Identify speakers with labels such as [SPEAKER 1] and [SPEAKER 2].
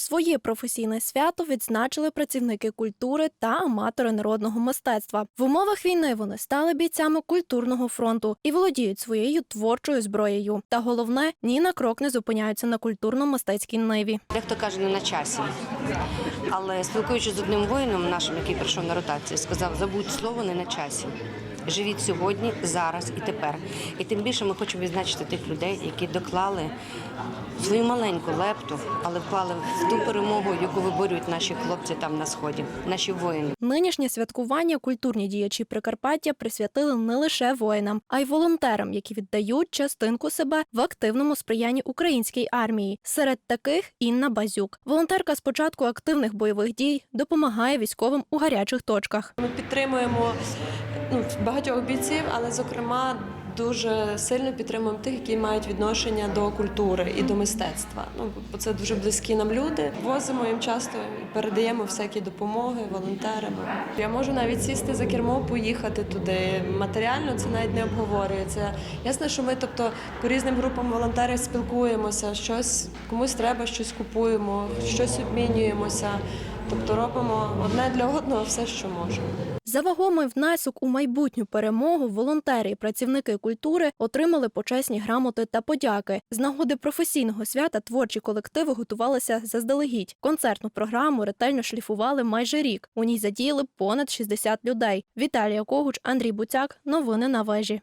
[SPEAKER 1] Своє професійне свято відзначили працівники культури та аматори народного мистецтва. В умовах війни вони стали бійцями культурного фронту і володіють своєю творчою зброєю. Та головне, ні на крок не зупиняються на культурно-мистецькій ниві.
[SPEAKER 2] Дехто каже не на часі. Але спілкуючись з одним воїном нашим, який прийшов на ротацію, сказав: забудь слово не на часі. Живіть сьогодні, зараз і тепер. І тим більше ми хочемо відзначити тих людей, які доклали свою маленьку лепту, але вклали в ту перемогу, яку виборюють наші хлопці там на сході, наші воїни.
[SPEAKER 1] Нинішнє святкування культурні діячі Прикарпаття присвятили не лише воїнам, а й волонтерам, які віддають частинку себе в активному сприянні українській армії. Серед таких Інна Базюк. Волонтерка з початку активних бойових дій допомагає військовим у гарячих точках.
[SPEAKER 3] Ми підтримуємо ну, багатьох бійців, але зокрема дуже сильно підтримуємо тих, які мають відношення до культури і до мистецтва. Ну бо це дуже близькі нам люди. Возимо їм часто передаємо всякі допомоги волонтерам. Я можу навіть сісти за кермо, поїхати туди. Матеріально це навіть не обговорюється. Ясно, що ми, тобто, по різним групам волонтерів спілкуємося, щось комусь треба, щось купуємо, щось обмінюємося. Тобто робимо одне для одного все, що можемо.
[SPEAKER 1] За вагомий внесок у майбутню перемогу волонтери і працівники культури отримали почесні грамоти та подяки. З нагоди професійного свята творчі колективи готувалися заздалегідь. Концертну програму ретельно шліфували майже рік. У ній задіяли понад 60 людей. Віталія Когуч, Андрій Буцяк. Новини на вежі.